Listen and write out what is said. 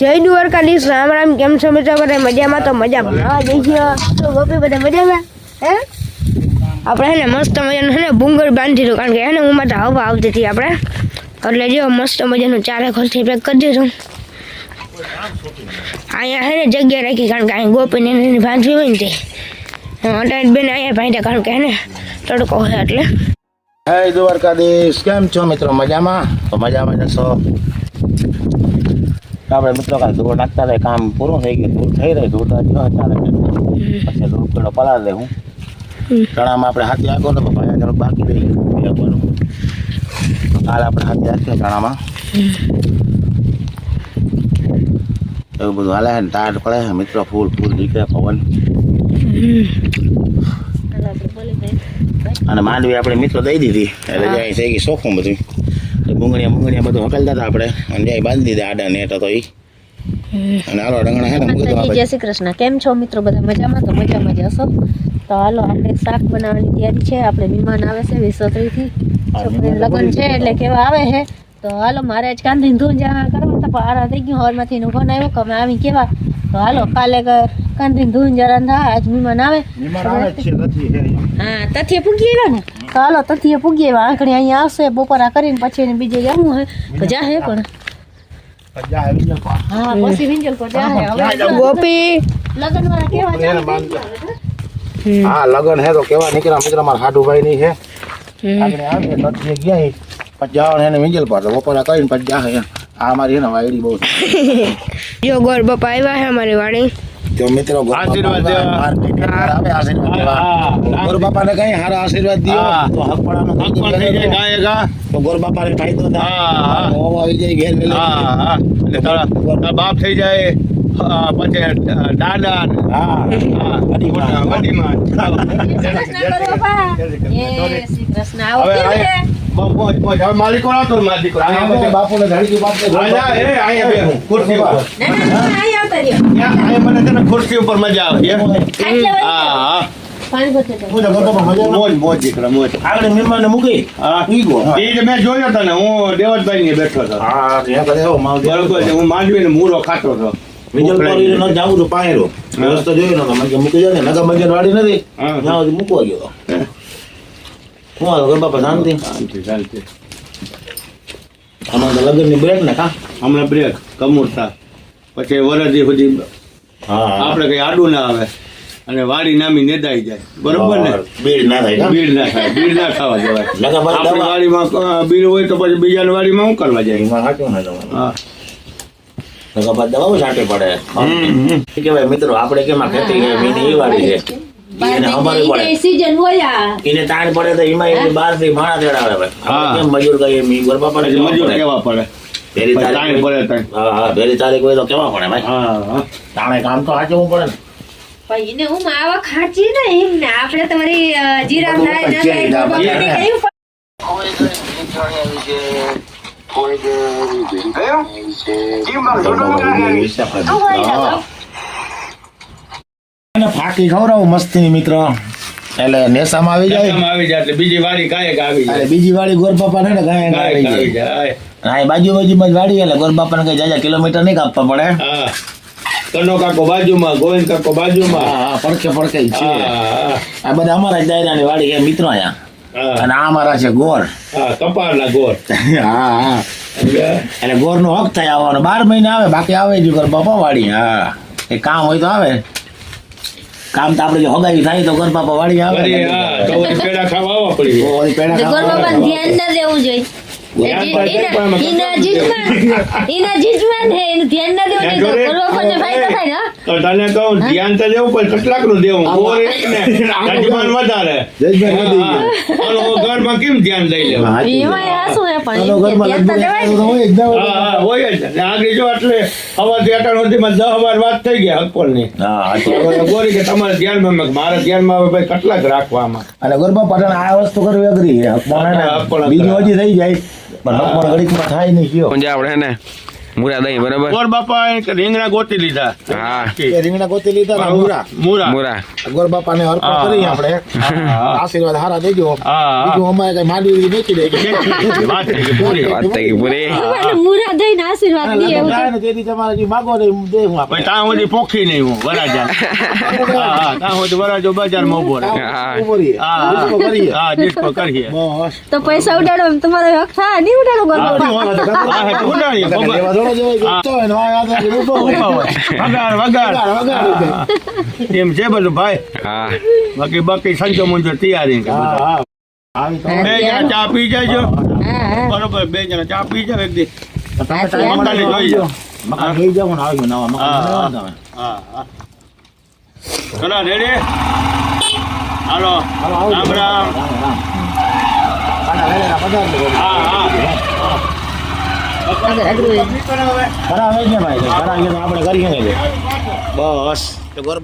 જય દ્વારકાધીશ, રામ રામ, કેમ છો મિત્રો? બધા મજામાં? તો હા જઈ તો ગોપી, બધા મજામાં? હે? આપણે હે ને મસ્ત મજાનું છે ને ભૂંગળ બાંધી દીધું. કારણ કે હે ને હું માતા હવા આવતી હતી આપણે. એટલે જો મસ્ત મજાનું ચારે ખોલથી પેક કરી દીધું. અહીંયા હે ને જગ્યા રાખી, કારણ કે અહીંયા ગોપીને એને બાંધવી હોય ને તે. અટાણ બેન અહીંયા બાંધ્યા કારણ કે હે ને તડકો હોય એટલે. હે દ્વારકાધીશ, કેમ છો મિત્રો? મજામાં? તો મજામાં જશો આપણે મિત્રો કાંઈ ધૂળ નાખતા રહે કામ પૂરું થઈ ગયું ધૂળ થઈ રહી ધૂળ ન ચાલે પછી ધૂળ પેલો પલાળ દે હું. ચણામાં આપણે હાથી આખો તો ભાઈ આગળ બાકી રહી ગયું કાલે આપણે હાથે આખ્યો ચણામાં એવું બધું હાલે ને તાટ પડે છે. મિત્રો ફૂલ ફૂલ નીકળે પવન. અને માંડવી આપણે મિત્રો દઈ દીધી. એટલે જાય થઈ ગઈ શોખું બધું. એટલે બુંગળિયા બુંગળિયા બધું હકલતા હતા આપણે. અને જાય બાંધી દીધા આડા નેટ હતો એ અને હાલો રંગણા હે ને મૂકી જય શ્રી કૃષ્ણ. કેમ છો મિત્રો? બધા મજામાં? તો મજામાં જ હશો? તો હાલો આપણે શાક બનાવવાની તૈયારી છે. આપણે મહેમાન આવે છે વિસોત્રીથી. થી લગ્ન છે એટલે કેવા આવે છે તો હાલો મારે જ કાંધીને ધૂન જ્યાં કરવા તો આરા થઈ ગયું હોરમાંથી નો ફોન આવ્યો કે આવી કેવા? તો હાલો કાલે કાંધીને ધૂન જરા થાય આજ મહેમાન આવે. હા. તથીએ પૂગી આવ્યા ને? તો હાલો તથીએ પૂગી આવ્યા આંકડી અહીંયા આવશે બપોરા કરીને પછી એને બીજે જવું હે. તો જાહે પણ. હા પછી વિંજલ પર જાહે હવે ગોપી લગ્ન વાળા કેવા ચાલે હા. લગન હે તો કેવા નીકળ્યા મિત્ર મારા હાડુભાઈ ની છે આપણે આવે નથી ગયા ઈ. પછી જવાનું એને મિંજલ પર તો બપોરા કરીને પછી જાહે આ મારી છે ને વાયડી બહુ. છે. જો ગોર બાપા આવ્યા છે અમારી વાણી તો મિત્રો ગોર આશીર્વાદ બાપા દેવા. માર્કેટ આવે આશીર્વાદ દેવા ગોર બાપાને કઈ હારા આશીર્વાદ દિયો હા. તો હકપડાનો હક પણ થઈ જાય ગાયે ગા તો ગોર બાપાને ફાયદો થાય હા, હા. હોમ આવી જાય ઘેર વેલે. હા હા એટલે તારા તારા બાપ થઈ જાય હા, પછી અ, દાદા ને, હા હા, મોટા, વડીમાં. જય શ્રી કૃષ્ણ આવો હવે કેમ છે? અહીંયા- બહુ મોજ, મોજ. હવે માલિકો આવતો ને મારા દીકરો. અહીંયા અહીંયા બધે બાપુને ધડકી બાપને ગોર અહીંયા, એ, અહીંયા બે હું, ખુરશી મને છે ખુરશી ઉપર મજા આવતી? હા. શું છે? મોજ મોજ દીકરા મોજ. આગળ મહેમાનને મૂકી. હા. એ મેં જોયો હતો ને હું દેવતભાઈ ને બેઠો હતો. બરોબર હું માંડવી ને મૂરો ખાતો હતો. વિજલ પારીને ન જાવું તો પાયરો. રસ્તો જોયો નતો. મને મૂકી જાય ને. નગર મંજન વાડી નથી. હા. ત્યાં સુધી મૂકવા ગયો. હું. હાલો બાપા શાંતિ? શાંતિ શાંતિ. અમારે તો લગ્નની બ્રેક ને કા? હમણાં બ્રેક કમૂરતા. પછી વરદી સુધી હા. આપણે કઈ આડું ના આવે અને વાડી નામી નેદાઈ જાય. બરોબર ને? બીડ ના થાય બીડ ના થાય બીડ ના ખાવા જવાય લગા બાદ આપણી વાડીમાં બીડ હોય તો પછી બીજાની વાડીમાં શું કરવા જાય? હા. લગા દવાઓ છાંટવી પડે. કહેવાય મિત્રો આપણે કેમાં ખેતી મીની વાડી છે. એને. એને તાણ પડે તો એમાં એની બહારથી માણા તેડાવે. હા. મજૂર કહીએ મજૂર? કેવા પડે? પછી તારીખ પડે. હા હા તારીખ હોય તો કેવા પડે ભાઈ? હા હા. તાણે કામ તો સાચવવું પડે ને. પણ હું માવા ખાચી ને એમ ને આપણે તો જીરા થાય ન થાય, ફાકી ખવડાવું મસ્તી મિત્ર. એટલે નેસામાં આવી જાય? ખેતરમાં આવી જાય એટલે બીજી વાડી ગાયક આવી એટલે જાય બીજી વાળી ગોરબાપા ને ગાયક આવી જાય. હા બાજુ બાજુમાં જ વાડી એટલે ગોરબાપા ને કઈ જાય કિલોમીટર નહીં કાપવા પડે હા? કનો કાકો બાજુમાં ગોવિંદ કાકો બાજુમાં. હા પડકે પડકે છે. આ બધા અમારા દાયરાની વાડી મિત્રો અહીંયા. અને આ અમારા છે ગોર. કપાળના ગોળ હા હા. એટલે? એટલે હક થાય આવવાનો. બાર મહિને આવે બાકી આવે જ ગોરબાપા વાડી. હા. એ કામ હોય તો આવે. કામ તો આપણે જો હગાવી થાય તો વાળી આવે. વળી, હા તો વળી પેડા ખાવા આવવા પડી વળી પેડા ખાવા ધ્યાન ના દેવું જોઈએ. એના- ધ્યાન તો દેવું પણ કેટલાકનું. દેવું જજમાન વધારે. ઘરમાં કેમ ધ્યાન લઈ લેવું? વાત. હોય જ આગળ જો એટલે અટાણ સુધીમાં દસ થઈ ગયા હકપોલની હા, ગોરી કે તમારે ધ્યાનમાં મારા ધ્યાનમાં હવે ભાઈ કેટલાક રાખવામાં. અને ગરબા પાટણ આ વસ્તુ કરવી અઘરી બીજું હજી થઈ જાય પણ હકમાં ઘડીકમાં થાય นี่เกี่ยวนยาวไปแล้นะ મુરા દહીં બરાબર? ગોર બાપા રીંગણા ગોતી લીધા. હા. રીંગણા ગોતી લીધા મુરા? મૂરા. મૂરા. ગોર બાપાને અર્પણ કરી આપણે. આશીર્વાદ હારા દેજો. બીજું અમારે કઈ માંડવી વેચી દે વાત થઈ પૂરી. વાત થઈ પૂરી. મુરા દઈને આશીર્વાદ દે એવું થાય ને તેથી તમારે જે માગો ને એ દે હું આપણે ત્યાં સુધી પોખી નહીં હું વરાજા. હા હા ત્યાં સુધી વરાજો ઊભો રહે. હા. ઊભો રહીએ. હા હા. ડિસ્કો કરીએ. હા ડિસ્કો કરીએ. બસ. તો પૈસા ઉડાડો તમારો હક થાય નહીં ઉડાડો ગોર બાપા? હા હા ઉડાડીએ ભગવાન. લેવા થોડો જવાય કે તો એને વાય હાથે કે ઊભો હોય. ઊભા હોય. વગાડ વગાડ. એમ છે બધું ભાઈ હા બાકી બાકી સંજો મંજો તૈયારી કે હા, બધું. હા. આવી તો બે જણા ચા પી હા બરોબર બે જણા ચા પી જાય એક દી મકાન જોઈ જાઓ. મકાન જોઈ જાઓ ને આવજો નવા મકાન હા, હા. ચલો રેડી હાલો. રામ રામ રામ, રામ. હા હા આગળ આગળ કરાવે છે ભાઈ કરાવીએ તો આપણે કરીએ ને બસ. તો ગોર